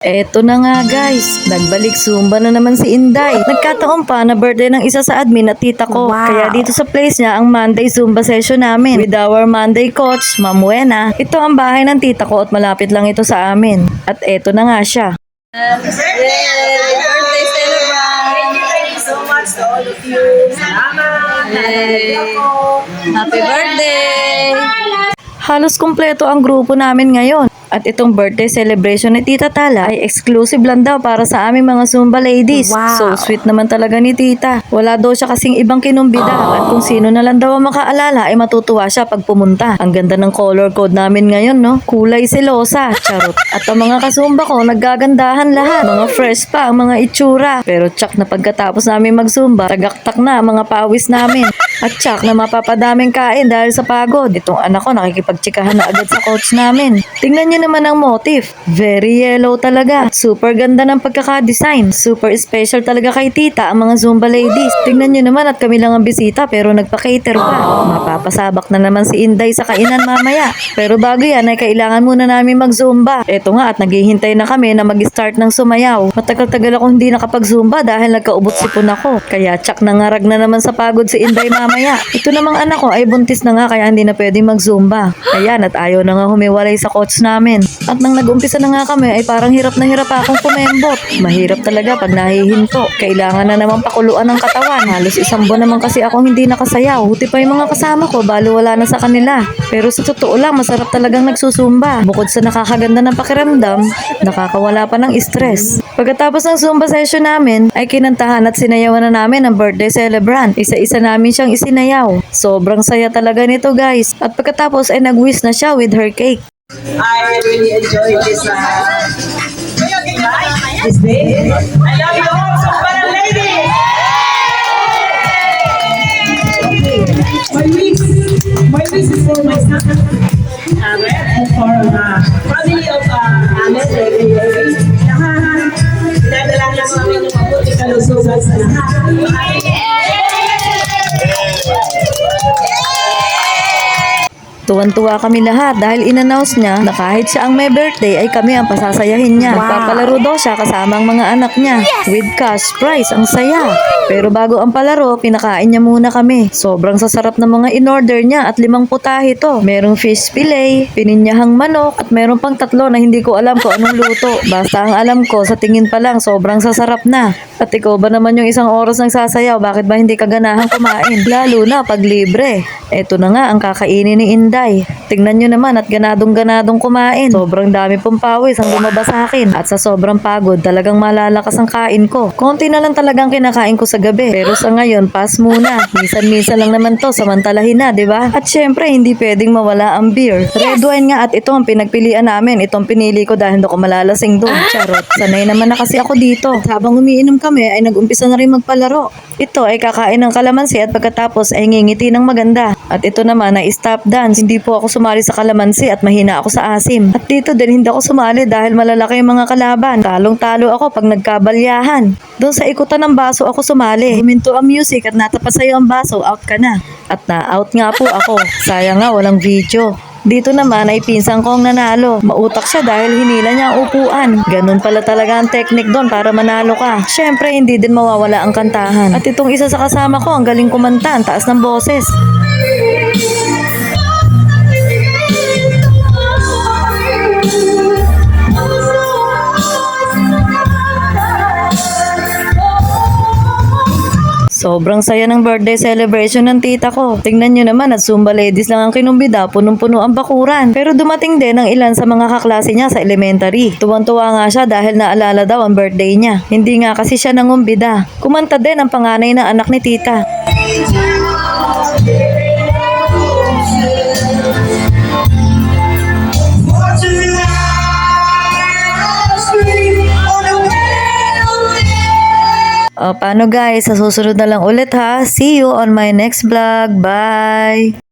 Eto na nga guys, nagbalik Zumba na naman si Inday. Nagkataon pa na birthday ng isa sa admin at tita ko. Wow. Kaya dito sa place niya ang Monday Zumba session namin. With our Monday coach, Ma'am Wena. Ito ang bahay ng tita ko at malapit lang ito sa amin. At eto na nga siya. birthday celebrant! Thank you so much to all of you. Salamat. Happy birthday! Halos kumpleto ang grupo namin ngayon. At itong birthday celebration ni Tita Tala ay exclusive lang daw para sa aming mga Zumba ladies. Wow. So sweet naman talaga ni Tita. Wala daw siya kasing ibang kinumbida. At kung sino na lang daw ang makaalala ay matutuwa siya pag pumunta. Ang ganda ng color code namin ngayon, no? Kulay selosa. Charot. At ang mga kasumba ko, naggagandahan lahat. Mga fresh pa ang mga itsura. Pero tsak na pagkatapos namin mag-zumba, tagaktak na mga pawis namin. At tsak na mapapadaming kain dahil sa pagod. Itong anak ko nakikipagtsikahan na agad sa coach namin. Tingnan niyo naman ang motif. Very yellow talaga. Super ganda ng pagkakadesign. Super special talaga kay tita ang mga Zumba ladies. Tingnan niyo naman at kami lang ang bisita pero nagpa-cater pa. Mapapasabak na naman si Inday sa kainan mamaya. Pero bago yan ay kailangan muna namin mag-Zumba. Eto nga at naghihintay na kami na mag-start ng sumayaw. Matagal-tagal ako hindi nakapag-Zumba dahil nagkaubot sipon ako. Kaya tsak nangarag na naman sa pagod si Inday mamaya. Ito namang anak ko ay buntis na nga kaya hindi na pwedeng mag-Zumba. Ayan at ayaw na nga humiwalay sa coach namin. At nang nag-umpisa na nga kami ay parang hirap na hirap akong kumembot. Mahirap talaga pag nahihinto. Kailangan na naman pakuluan ng katawan. Halos isang buwan naman kasi akong hindi nakasayaw. Buti pa yung mga kasama ko balo wala na sa kanila. Pero sa totoo lang masarap talagang nagsusumba. Bukod sa nakakaganda ng pakiramdam, nakakawala pa ng stress. Pagkatapos ng Zumba session namin, ay kinantahan at sinayawan na namin ang birthday celebrant. Isa-isa namin siyang isinayaw. Sobrang saya talaga nito guys. At pagkatapos ay nag-wish na siya with her cake. I really enjoyed this uh, this day. I love you all, Tuwan-tuwa kami lahat dahil in-announce niya na kahit siya ang may birthday ay kami ang pasasayahin niya. Wow. Papalaro daw siya kasama ang mga anak niya. With cash prize, ang saya. Pero bago ang palaro, pinakain niya muna kami. Sobrang sasarap ng mga in-order niya at limang putahe to. Merong fish fillet, pininyahang manok, at meron pang tatlo na hindi ko alam kung anong luto. Basta ang alam ko, sa tingin pa lang, sobrang sasarap na. At ikaw ba naman yung isang oras ng sasayaw, bakit ba hindi ka ganahan kumain? Lalo na pag libre. Eto na nga ang kakainin ni Inday. Tingnan nyo naman at ganadong-ganadong kumain. Sobrang dami pong pawis ang lumabas sa akin. At sa sobrang pagod, talagang malalakas ang kain ko. Konti na lang talagang kinakain ko sa gabi. Pero sa ngayon, pass muna. Minsan-minsan lang naman to, samantalahin na, di ba? At syempre, hindi pwedeng mawala ang beer. Red wine nga at ito ang pinagpilian namin. Itong pinili ko dahil hindi ako malalasing doon. Charot. Sanay naman na kasi ako dito. At habang umiinom kami, ay nag-umpisa na rin magpalaro. Ito ay kakain ng kalamansi at pagkatapos ay ngingiti ng maganda. At ito naman ay stop dance. Hindi po ako sumali sa kalamansi at mahina ako sa asim. At dito din hindi ako sumali dahil malalaki yung mga kalaban. Talong-talo ako pag nagkabalyahan. Doon sa ikutan ng baso ako sumali. Huminto ang music at natapat sa'yo ang baso, out ka na. At na-out nga po ako. Sayang nga, walang video. Dito naman ay pinsang kong nanalo. Mautak siya dahil hinila niya ang upuan. Ganun pala talaga ang technique doon para manalo ka. Syempre, hindi din mawawala ang kantahan. At itong isa sa kasama ko, ang galing kumanta, ang taas ng boses. Sobrang saya ng birthday celebration ng tita ko. Tingnan nyo naman at Zumba ladies lang ang kinumbida, punong-puno ang bakuran. Pero dumating din ang ilan sa mga kaklase niya sa elementary. Tuwang-tuwa nga siya dahil naalala daw ang birthday niya. Hindi nga kasi siya nangumbida. Kumanta din ang panganay na anak ni tita. Paano guys? Sa susunod na lang ulit ha. See you on my next vlog. Bye!